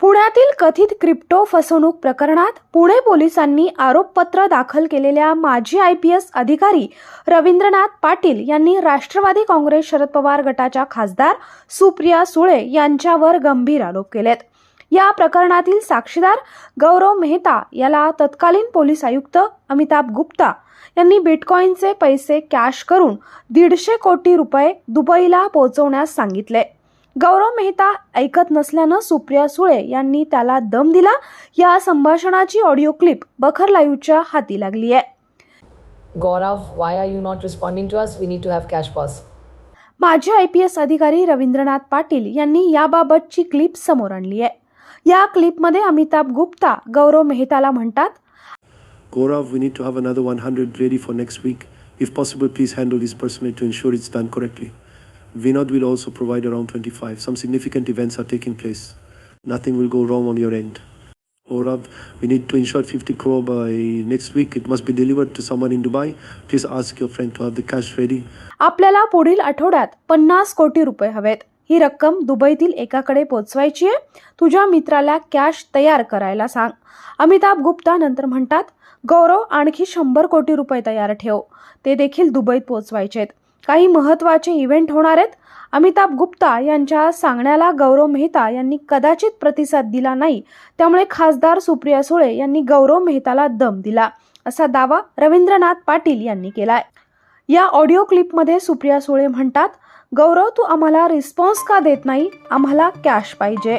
पुण्यातील कथित क्रिप्टो फसवणूक प्रकरणात पुणे पोलिसांनी आरोपपत्र दाखल केलेल्या माजी आय पी एस अधिकारी रवींद्रनाथ पाटील यांनी राष्ट्रवादी काँग्रेस शरद पवार गटाच्या खासदार सुप्रिया सुळे यांच्यावर गंभीर आरोप केलेत. या प्रकरणातील साक्षीदार गौरव मेहता याला तत्कालीन पोलीस आयुक्त अमिताभ गुप्ता यांनी बिटकॉईनचे पैसे कॅश करून दीडशे कोटी रुपये दुबईला पोहोचवण्यास सांगितले. गौरव मेहता ऐकत नसल्यानं सुप्रिया सुळे यांनी त्याला दम दिला. या संभाषणाची ऑडिओ क्लिप बखर लाईव्हच्या हाती लागली आहे. Gaurav why are you not responding to us we need to have cash POS माजी आय पी एस अधिकारी रवींद्रनाथ पाटील यांनी याबाबतची क्लिप समोर आणली आहे. या क्लिपमध्ये अमिताभ गुप्ता गौरव मेहताला म्हणतात Gaurav we need to have another one hundred ready for next week if possible please handle this person to ensure it's done correctly Vinod will also provide around 25. Some significant events are taking place. Nothing will go wrong on your end. Gaurav, we need to insure 50 crore by next week. It must be delivered to someone in Dubai. Please ask your friend to have the cash ready. आपल्याला पुढील आठवड्यात पन्नास कोटी रुपये हवेत ही रक्कम दुबईतील एकाकडे पोचवायची आहे तुझ्या मित्राला कॅश तयार करायला सांग अमिताभ गुप्ता नंतर म्हणतात गौरव आणखी शंभर कोटी रुपये तयार ठेव ते देखील दुबईत पोचवायचे आहेत काही महत्त्वाचे इव्हेंट होणार आहेत. अमिताभ गुप्ता यांच्या सांगण्याला गौरव मेहता यांनी कदाचित प्रतिसाद दिला नाही. त्यामुळे खासदार सुप्रिया सुळे यांनी गौरव मेहताला दम दिला असा दावा रवींद्रनाथ पाटील यांनी केलाय. या ऑडिओ क्लिपमध्ये सुप्रिया सुळे म्हणतात गौरव तू आम्हाला रिस्पॉन्स का देत नाही? आम्हाला कॅश पाहिजे.